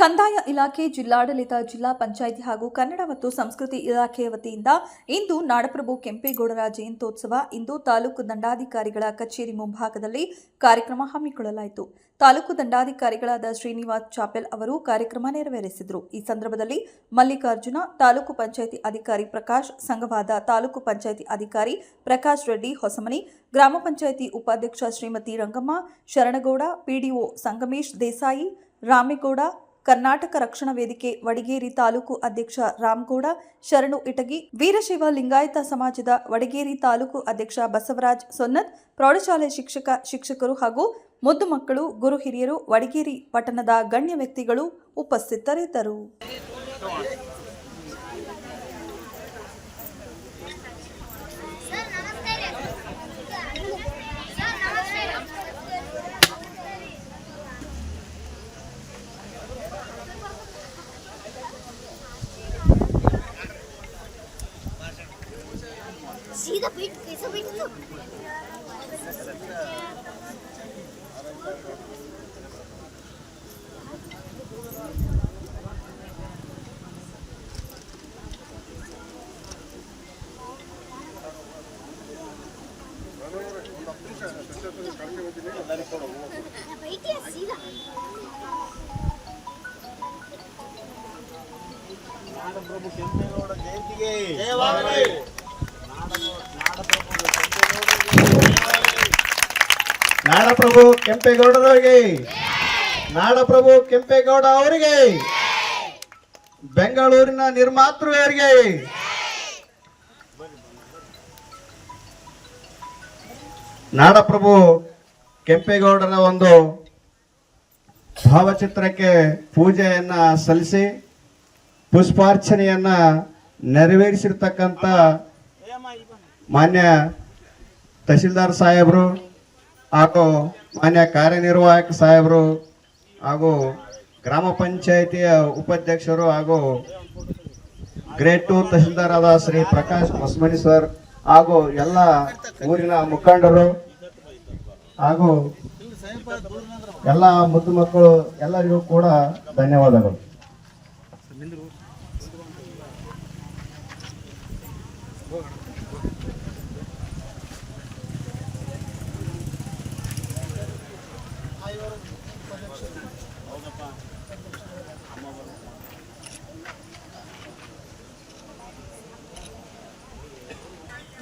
ಕಂದಾಯ ಇಲಾಖೆ ಜಿಲ್ಲಾಡಳಿತ, ಜಿಲ್ಲಾ ಪಂಚಾಯಿತಿ ಹಾಗೂ ಕನ್ನಡ ಮತ್ತು ಸಂಸ್ಕೃತಿ ಇಲಾಖೆಯ ವತಿಯಿಂದ ಇಂದು ನಾಡಪ್ರಭು ಕೆಂಪೇಗೌಡರ ಜಯಂತ್ಯೋತ್ಸವ. ಇಂದು ತಾಲೂಕು ದಂಡಾಧಿಕಾರಿಗಳ ಕಚೇರಿ ಮುಂಭಾಗದಲ್ಲಿ ಕಾರ್ಯಕ್ರಮ ಹಮ್ಮಿಕೊಳ್ಳಲಾಯಿತು. ತಾಲೂಕು ದಂಡಾಧಿಕಾರಿಗಳಾದ ಶ್ರೀನಿವಾಸ್ ಚಾಪೆಲ್ ಅವರು ಕಾರ್ಯಕ್ರಮ ನೆರವೇರಿಸಿದರು. ಈ ಸಂದರ್ಭದಲ್ಲಿ ಮಲ್ಲಿಕಾರ್ಜುನ, ತಾಲೂಕು ಪಂಚಾಯಿತಿ ಅಧಿಕಾರಿ ಪ್ರಕಾಶ್, ಸಂಘವಾದ ತಾಲೂಕು ಪಂಚಾಯಿತಿ ಅಧಿಕಾರಿ ಪ್ರಕಾಶ್ ರೆಡ್ಡಿ ಹೊಸಮನಿ, ಗ್ರಾಮ ಪಂಚಾಯಿತಿ ಉಪಾಧ್ಯಕ್ಷ ಶ್ರೀಮತಿ ರಂಗಮ್ಮ, ಶರಣಗೌಡ, ಪಿಡಿಒ ಸಂಗಮೇಶ್ ದೇಸಾಯಿ, ರಾಮೇಗೌಡ ಕರ್ನಾಟಕ ರಕ್ಷಣಾ ವೇದಿಕೆ ವಡಿಗೇರಿ ತಾಲೂಕು ಅಧ್ಯಕ್ಷ ರಾಮಗೌಡ, ಶರಣು ಇಟಗಿ, ವೀರಶೈವ ಲಿಂಗಾಯತ ಸಮಾಜದ ವಡಗೇರಿ ತಾಲೂಕು ಅಧ್ಯಕ್ಷ ಬಸವರಾಜ್ ಸೊನ್ನತ್ ಪ್ರೌಢಶಾಲೆ ಶಿಕ್ಷಕ, ಶಿಕ್ಷಕರು ಹಾಗೂ ಮುದ್ದು ಮಕ್ಕಳು, ಗುರು ಹಿರಿಯರು, ವಡಗೇರಿ ಪಟ್ಟಣದ ಗಣ್ಯ ವ್ಯಕ್ತಿಗಳು ಉಪಸ್ಥಿತರಿದ್ದರು. ಪ್ರಭು ಕೆಂಪೇಗೌಡ ಜಯಂತಿಗೆ ನಾಡಪ್ರಭು ಕೆಂಪೇಗೌಡರವರಿಗೆ. ನಾಡಪ್ರಭು ಕೆಂಪೇಗೌಡ ಅವರಿಗೆ. ಬೆಂಗಳೂರಿನ ನಿರ್ಮಾತೃವರಿಗೆ. ನಾಡಪ್ರಭು ಕೆಂಪೇಗೌಡರ ಒಂದು ಭಾವಚಿತ್ರಕ್ಕೆ ಪೂಜೆಯನ್ನ ಸಲ್ಲಿಸಿ, ಪುಷ್ಪಾರ್ಚನೆಯನ್ನ ನೆರವೇರಿಸಿರ್ತಕ್ಕಂಥ ಮಾನ್ಯ ತಹಶೀಲ್ದಾರ್ ಸಾಹೇಬರು ಹಾಗೂ ಮಾನ್ಯ ಕಾರ್ಯನಿರ್ವಾಹಕ ಸಾಹೇಬರು ಹಾಗೂ ಗ್ರಾಮ ಪಂಚಾಯಿತಿಯ ಉಪಾಧ್ಯಕ್ಷರು ಹಾಗೂ ಗ್ರೇಟ್ ಟು ತಹಸೀಲ್ದಾರಾದ ಶ್ರೀ ಪ್ರಕಾಶ್ ಹೊಸಮನಿ ಸರ್ ಹಾಗೂ ಎಲ್ಲ ಊರಿನ ಮುಖಂಡರು ಹಾಗೂ ಎಲ್ಲ ಮುದ್ದು ಮಕ್ಕಳು ಎಲ್ಲರಿಗೂ ಕೂಡ ಧನ್ಯವಾದಗಳು.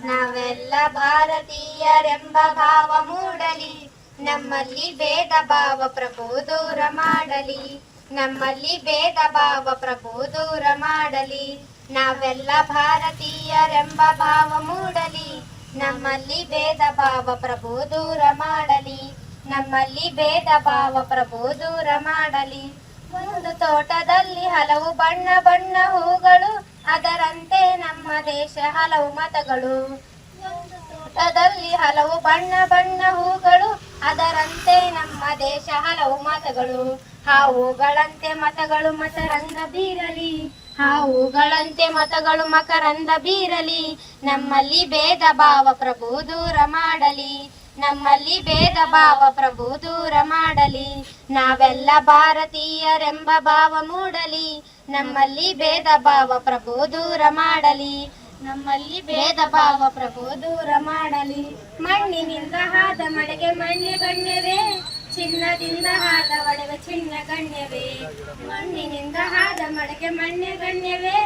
ನಾವೆಲ್ಲ ಭಾರತೀಯರೆಂಬ ಭಾವ ಮೂಡಲಿ, ನಮ್ಮಲ್ಲಿ ಭೇದ ಭಾವ ಪ್ರಭು ದೂರ ಮಾಡಲಿ. ನಮ್ಮಲ್ಲಿ ಭೇದ ಭಾವ ಪ್ರಭು ದೂರ ಮಾಡಲಿ. ನಾವೆಲ್ಲ ಭಾರತೀಯರೆಂಬ ಭಾವ ಮೂಡಲಿ, ನಮ್ಮಲ್ಲಿ ಭೇದ ಭಾವ ಪ್ರಭು ದೂರ ಮಾಡಲಿ. ನಮ್ಮಲ್ಲಿ ಭೇದ ಭಾವ ಪ್ರಭು ದೂರ ಮಾಡಲಿ. ಒಂದು ತೋಟದಲ್ಲಿ ಹಲವು ಬಣ್ಣ ಬಣ್ಣ ಹೂಗಳು ಅದರಂತೆ ನಮ್ಮ ದೇಶ ಹಲವು ಮತಗಳು. ತೋಟದಲ್ಲಿ ಹಲವು ಬಣ್ಣ ಬಣ್ಣ ಹೂಗಳು, ಅದರಂತೆ ನಮ್ಮ ದೇಶ ಹಲವು ಮತಗಳು. ಹಾವುಗಳಂತೆ ಮತಗಳು ಮಕರಂದ ಬೀರಲಿ. ಹಾವುಗಳಂತೆ ಮತಗಳು ಮಕರಂದ ಬೀರಲಿ. ನಮ್ಮಲ್ಲಿ ಭೇದ ಭಾವ ಪ್ರಭು ದೂರ ಮಾಡಲಿ. ನಮ್ಮಲ್ಲಿ ಭೇದ ಭಾವ ಪ್ರಭು ದೂರ ಮಾಡಲಿ. ನಾವೆಲ್ಲ ಭಾರತೀಯರೆಂಬ ಭಾವ ಮೂಡಲಿ. ನಮ್ಮಲ್ಲಿ ಭೇದ ಭಾವ ಪ್ರಭು ದೂರ ಮಾಡಲಿ. ನಮ್ಮಲ್ಲಿ ಭೇದ ಭಾವ ಪ್ರಭು ದೂರ ಮಾಡಲಿ. ಮಣ್ಣಿನಿಂದ ಹಾದ ಮಳೆಗೆ ಮಣ್ಣೆ ಗಣ್ಯವೇ ಚಿನ್ನದಿಂದ ಹಾದ ಒಡವೆ ಚಿನ್ನ ಗಣ್ಯವೇ. ಮಣ್ಣಿನಿಂದ ಹಾದ ಮಳೆಗೆ ಮಣ್ಣೆ ಗಣ್ಯವೇ.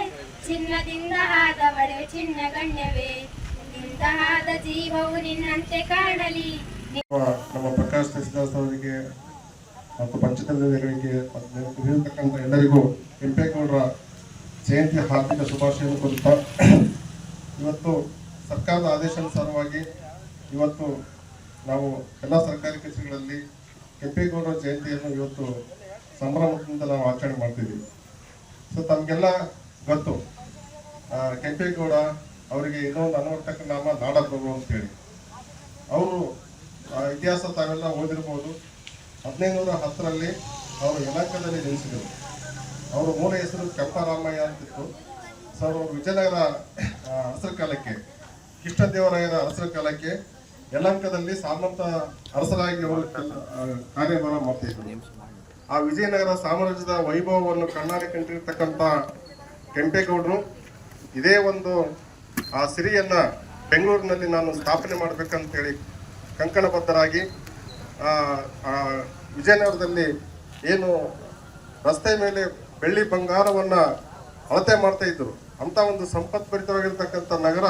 ಚಿನ್ನದಿಂದ ಹಾದ ಒಡವೆ ಚಿನ್ನ ಗಣ್ಯವೇ. ನಿಂದ ಹಾದ ಜೀವವು ನಿನ್ನಂತೆ ಕಾಣಲಿ ನಮ್ಮ ಪ್ರಕಾಶ್ ಅವರಿಗೆ ಮತ್ತು ಪಂಚತಂತ್ರಗಳಿಗೆ ಇರತಕ್ಕಂಥ ಎಲ್ಲರಿಗೂ ಕೆಂಪೇಗೌಡರ ಜಯಂತಿ ಹಾರ್ದಿಕ ಶುಭಾಶಯವನ್ನು ಕೋರುತ್ತಾ, ಇವತ್ತು ಸರ್ಕಾರದ ಆದೇಶಾನುಸಾರವಾಗಿ ಇವತ್ತು ನಾವು ಎಲ್ಲ ಸರ್ಕಾರಿ ಕಚೇರಿಗಳಲ್ಲಿ ಕೆಂಪೇಗೌಡರ ಜಯಂತಿಯನ್ನು ಇವತ್ತು ಸಂಭ್ರಮದಿಂದ ನಾವು ಆಚರಣೆ ಮಾಡ್ತಿದ್ದೀವಿ ಸೊ ತಮಗೆಲ್ಲ ಗೊತ್ತು ಕೆಂಪೇಗೌಡ ಅವರಿಗೆ ಇನ್ನೊಂದು ಅನ್ವರ್ತಕ ನಾಮ ನಾಡಪ್ರಭು ಅಂತೇಳಿ. ಅವರು ಇತಿಹಾಸ ತಾವೆಲ್ಲ ಓದಿರ್ಬೋದು. ಹದಿನೈದು ನೂರ ಹತ್ತರಲ್ಲಿ ಅವರು ಯಲಹಂಕದಲ್ಲಿ ಜನಿಸಿದರು. ಅವರ ಮೂಲ ಹೆಸರು ಕೆಂಪರಾಮಯ್ಯ ಅಂತಿತ್ತು. ಸರ್, ಅವರು ವಿಜಯನಗರ ಅರಸರ ಕಾಲಕ್ಕೆ, ಕೃಷ್ಣದೇವರಾಯರ ಅರಸರ ಕಾಲಕ್ಕೆ ಯಲಂಕದಲ್ಲಿ ಸಾಮಂತ ಅರಸರಾಗಿ ಅವರು ಕಾರ್ಯಭಾರ ಮಾಡ್ತಿದ್ರು. ಆ ವಿಜಯನಗರ ಸಾಮ್ರಾಜ್ಯದ ವೈಭವವನ್ನು ಕಣ್ಣಾರೆ ಕಂಡಿರ್ತಕ್ಕಂಥ ಕೆಂಪೇಗೌಡರು, ಇದೇ ಒಂದು, ಆ ಸಿರಿಯನ್ನ ಬೆಂಗಳೂರಿನಲ್ಲಿ ನಾನು ಸ್ಥಾಪನೆ ಮಾಡಬೇಕಂತೇಳಿ ಕಂಕಣಬದ್ಧರಾಗಿ ವಿಜಯನಗರದಲ್ಲಿ ಏನು ರಸ್ತೆ ಮೇಲೆ ಬೆಳ್ಳಿ ಬಂಗಾರವನ್ನ ಅಳತೆ ಮಾಡ್ತಾ ಇದ್ರು. ಅಂತ ಒಂದು ಸಂಪತ್ಭರಿತವಾಗಿರ್ತಕ್ಕಂಥ ನಗರ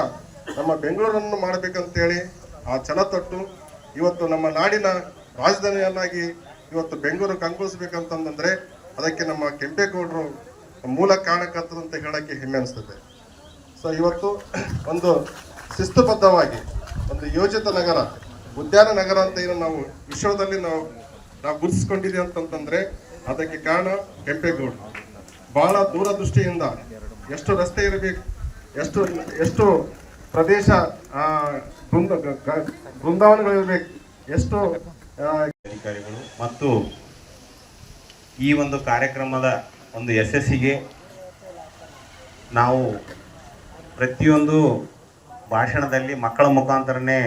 ನಮ್ಮ ಬೆಂಗಳೂರನ್ನು ಮಾಡಬೇಕಂತೇಳಿ ಆ ಛಲ ತೊಟ್ಟು ಇವತ್ತು ನಮ್ಮ ನಾಡಿನ ರಾಜಧಾನಿಯನ್ನಾಗಿ ಇವತ್ತು ಬೆಂಗಳೂರು ಕಂಗೊಳಿಸ್ಬೇಕಂತಂದ್ರೆ ಅದಕ್ಕೆ ನಮ್ಮ ಕೆಂಪೇಗೌಡರು ಮೂಲ ಕಾರಣಕರ್ತರು ಅಂತ ಹೇಳಕ್ಕೆ ಹೆಮ್ಮೆ ಅನಿಸ್ತದೆ ಸೊ ಇವತ್ತು ಒಂದು ಶಿಸ್ತುಬದ್ಧವಾಗಿ ಒಂದು ಯೋಜಿತ ನಗರ, ಉದ್ಯಾನ ನಗರ ಅಂತ ಏನು ನಾವು ವಿಶ್ವದಲ್ಲಿ ನಾವು ನಾವು ಗುರುತಿಸ್ಕೊಂಡಿದ್ದೀವಿ ಅಂತಂತಂದ್ರೆ ಅದಕ್ಕೆ ಕಾರಣ ಕೆಂಪೇಗೌಡರು. ಬಹಳ ದೂರದೃಷ್ಟಿಯಿಂದ ಎಷ್ಟು ರಸ್ತೆ ಇರಬೇಕು, ಎಷ್ಟು ಎಷ್ಟು ಪ್ರದೇಶ ಬೃಂದ ಬೃಂದಾವನಗಳಿರಬೇಕು ಎಷ್ಟು ಅಧಿಕಾರಿಗಳು ಮತ್ತು ಈ ಒಂದು ಕಾರ್ಯಕ್ರಮದ ಒಂದು ಯಶಸ್ಸಿಗೆ ನಾವು ಪ್ರತಿಯೊಂದು ಭಾಷಣದಲ್ಲಿ ಮಕ್ಕಳ ಮುಖಾಂತರನೇ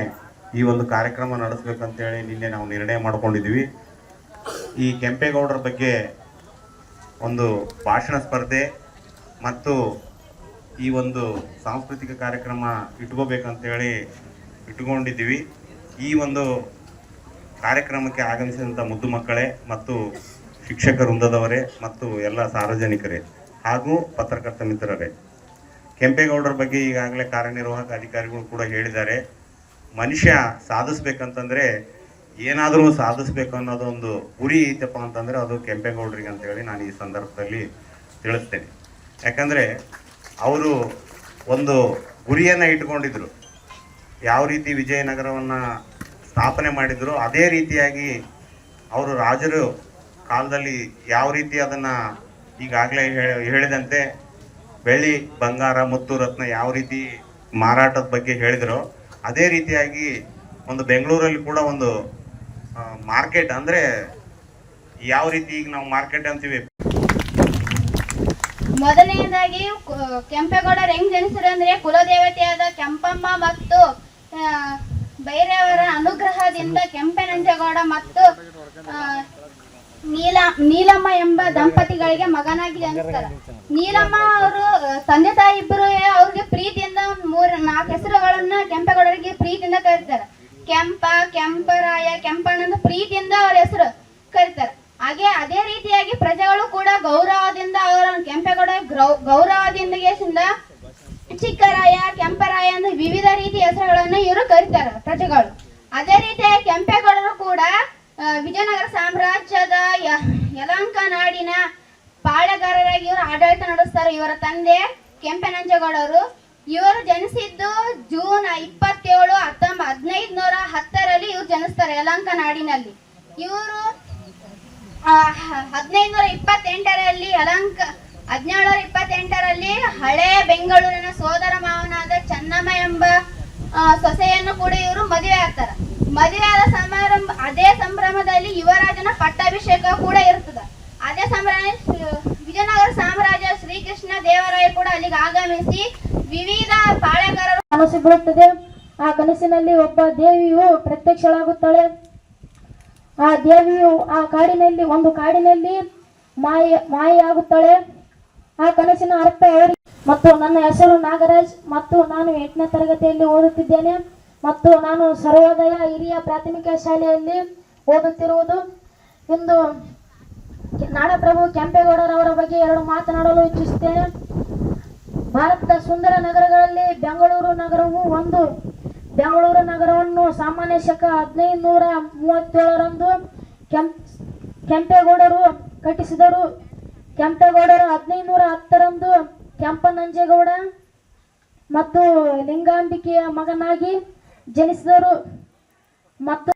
ಈ ಒಂದು ಕಾರ್ಯಕ್ರಮ ನಡೆಸ್ಬೇಕಂತೇಳಿ ನಿನ್ನೆ ನಾವು ನಿರ್ಣಯ ಮಾಡ್ಕೊಂಡಿದ್ವಿ ಈ ಕೆಂಪೇಗೌಡರ ಬಗ್ಗೆ ಒಂದು ಭಾಷಣ ಸ್ಪರ್ಧೆ ಮತ್ತು ಈ ಒಂದು ಸಾಂಸ್ಕೃತಿಕ ಕಾರ್ಯಕ್ರಮ ಇಟ್ಕೋಬೇಕಂತೇಳಿ ಇಟ್ಕೊಂಡಿದ್ದೀವಿ. ಈ ಒಂದು ಕಾರ್ಯಕ್ರಮಕ್ಕೆ ಆಗಮಿಸಿದಂಥ ಮುದ್ದು ಮಕ್ಕಳೇ ಮತ್ತು ಶಿಕ್ಷಕ ವೃಂದದವರೇ ಮತ್ತು ಎಲ್ಲ ಸಾರ್ವಜನಿಕರೇ ಹಾಗೂ ಪತ್ರಕರ್ತ ಮಿತ್ರರೇ, ಕೆಂಪೇಗೌಡರ ಬಗ್ಗೆ ಈಗಾಗಲೇ ಕಾರ್ಯನಿರ್ವಾಹಕ ಅಧಿಕಾರಿಗಳು ಕೂಡ ಹೇಳಿದ್ದಾರೆ. ಮನುಷ್ಯ ಸಾಧಿಸ್ಬೇಕಂತಂದ್ರೆ ಏನಾದರೂ ಸಾಧಿಸ್ಬೇಕು ಅನ್ನೋದು ಒಂದು ಗುರಿ ಐತಪ್ಪ ಅಂತಂದರೆ ಅದು ಕೆಂಪೇಗೌಡರಿಗೆ ಅಂತೇಳಿ ನಾನು ಈ ಸಂದರ್ಭದಲ್ಲಿ ತಿಳಿಸ್ತೇನೆ. ಯಾಕಂದರೆ ಅವರು ಒಂದು ಗುರಿಯನ್ನು ಇಟ್ಕೊಂಡಿದ್ರು. ಯಾವ ರೀತಿ ವಿಜಯನಗರವನ್ನು ಸ್ಥಾಪನೆ ಮಾಡಿದ್ರು, ಅದೇ ರೀತಿಯಾಗಿ ಅವರು ರಾಜರು ಕಾಲದಲ್ಲಿ ಯಾವ ರೀತಿ ಅದನ್ನು ಈಗಾಗಲೇ ಹೇಳಿದಂತೆ ಬೆಳ್ಳಿ, ಬಂಗಾರ, ಮುತ್ತು ರತ್ನ ಯಾವ ರೀತಿ ಮಾರಾಟದ ಬಗ್ಗೆ ಹೇಳಿದ್ರು, ಅದೇ ರೀತಿಯಾಗಿ ಒಂದು ಬೆಂಗಳೂರಲ್ಲಿ ಕೂಡ ಒಂದು ಮಾರ್ಕೆಟ್ ಅಂದ್ರೆ ಯಾವ ರೀತಿ ಈಗ ನಾವು ಮಾರ್ಕೆಟ್ ಅಂತೀವಿ? ಮೊದಲನೆಯದಾಗಿ ಕೆಂಪೇಗೌಡರು ಹೆಂಗ್ ಜನಿಸಿದ್ರು ಅಂದ್ರೆ ಕುಲದೇವತೆಯಾದ ಕೆಂಪಮ್ಮ ಮತ್ತು ಬೈರೆಯವರ ಅನುಗ್ರಹದಿಂದ ಕೆಂಪನಂಜೇಗೌಡ ಮತ್ತು ನೀಲ, ನೀಲಮ್ಮ ಎಂಬ ದಂಪತಿಗಳಿಗೆ ಮಗನಾಗಿ ಜನಿಸ್ತಾರೆ. ನೀಲಮ್ಮ ಅವರು ತಂದೆ ತಾಯಿ ಇಬ್ಬರು ಅವ್ರಿಗೆ ಪ್ರೀತಿಯಿಂದ ಮೂರ್ ನಾಲ್ಕು ಹೆಸರುಗಳನ್ನ ಕೆಂಪೇಗೌಡರಿಗೆ ಪ್ರೀತಿಯಿಂದ ಕರೀತಾರೆ. ಕೆಂಪ, ಕೆಂಪರಾಯ ಕೆಂಪಣ್ಣ ಪ್ರೀತಿಯಿಂದ ಅವರ ಹೆಸರು ಕರೀತಾರೆ. ಹಾಗೆ ಅದೇ ರೀತಿಯಾಗಿ ಪ್ರಜೆಗಳು ಕೂಡ ಗೌರವದಿಂದ ಅವರ ಕೆಂಪೇಗೌಡ ಗ್ರೌ- ಗೌರವದಿಂದ ಚಿಕ್ಕರಾಯ, ಕೆಂಪರಾಯ ಅಂತ ವಿವಿಧ ರೀತಿಯ ಹೆಸರುಗಳನ್ನು ಇವರು ಕರೀತಾರೆ ಪ್ರಜೆಗಳು. ಅದೇ ರೀತಿಯಾಗಿ ಕೆಂಪೇಗೌಡರು ಕೂಡ ವಿಜಯನಗರ ಸಾಮ್ರಾಜ್ಯದ ಯಲಂಕ ನಾಡಿನ ಪಾಳೆಗಾರರಾಗಿ ಇವರು ಆಡಳಿತ ನಡೆಸ್ತಾರೆ. ಇವರ ತಂದೆ ಕೆಂಪನಂಜೇಗೌಡರು. ಇವರು ಜನಿಸಿದ್ದು ಜೂನ್ ಇಪ್ಪತ್ತೇಳು ಹತ್ತೊಂಬ ಹದಿನೈದು ನೂರ ಹತ್ತರಲ್ಲಿ ಇವ್ರು ಜನಿಸ್ತಾರೆ ಯಲಹಂಕ ನಾಡಿನಲ್ಲಿ ಇವರು ಹದಿನೈದು ನೂರ ಇಪ್ಪತ್ತೆಂಟರಲ್ಲಿ ಯಲಹಂಕ ಹದಿನೇಳನೂರ ಇಪ್ಪತ್ತೆಂಟರಲ್ಲಿ ಹಳೆ ಬೆಂಗಳೂರಿನ ಸೋದರ ಮಾವನಾದ ಚನ್ನಮ್ಮ ಎಂಬ ಸೊಸೆಯನ್ನು ಕೂಡ ಇವರು ಮದುವೆ ಆಗ್ತಾರೆ. ಮದುವೆ ಆದ ಸಮಾರಂಭ, ಅದೇ ಸಂಭ್ರಮದಲ್ಲಿ ಯುವರಾಜನ ಪಟ್ಟಾಭಿಷೇಕ ಕೂಡ ಇರ್ತದೆ. ಅದೇ ಸಂಭ್ರಮ, ವಿಜಯನಗರ ಸಾಮ್ರಾಜ್ಯ ಶ್ರೀಕೃಷ್ಣ ದೇವರಾಯ ಕೂಡ ಅಲ್ಲಿಗೆ ಆಗಮಿಸಿ ವಿವಿಧ ಪಾಳೆಗಾರರು ಕನಸು ಬೀಳುತ್ತದೆ ಆ ಕನಸಿನಲ್ಲಿ ಒಬ್ಬ ದೇವಿಯು ಪ್ರತ್ಯಕ್ಷಳಾಗುತ್ತಾಳೆ. ಆ ದೇವಿಯು ಆ ಕಾಡಿನಲ್ಲಿ, ಒಂದು ಕಾಡಿನಲ್ಲಿ ಮಾಯ, ಮಾಯೆಯಾಗುತ್ತಾಳೆ. ಆ ಕನಸಿನ ಅರ್ಥ ಅವರಿಗೆ ಮತ್ತು ನನ್ನ ಹೆಸರು ನಾಗರಾಜ್ ಮತ್ತು ನಾನು ಎಂಟನೇ ತರಗತಿಯಲ್ಲಿ ಓದುತ್ತಿದ್ದೇನೆ ಮತ್ತು ನಾನು ಸರ್ವೋದಯ ಹಿರಿಯ ಪ್ರಾಥಮಿಕ ಶಾಲೆಯಲ್ಲಿ ಓದುತ್ತಿರುವುದು. ಇಂದು ನಾಡಪ್ರಭು ಕೆಂಪೇಗೌಡರವರ ಬಗ್ಗೆ ಎರಡು ಮಾತನಾಡಲು ಇಚ್ಛಿಸುತ್ತೇನೆ. ಭಾರತದ ಸುಂದರ ನಗರಗಳಲ್ಲಿ ಬೆಂಗಳೂರು ನಗರವು ಒಂದು. ಬೆಂಗಳೂರು ನಗರವನ್ನು ಸಾಮಾನ್ಯ ಶಕ ಹದಿನೈದು ನೂರ ಮೂವತ್ತೇಳರಂದು ಕೆಂಪ್ ಕೆಂಪೇಗೌಡರು ಕಟ್ಟಿಸಿದರು. ಕೆಂಪೇಗೌಡರು ಹದಿನೈದು ನೂರ ಹತ್ತರಂದು ಕೆಂಪನಂಜೇಗೌಡ ಮತ್ತು ಲಿಂಗಾಂಬಿಕೆಯ ಮಗನಾಗಿ ಜನಿಸಿದರು. ಮತ್ತು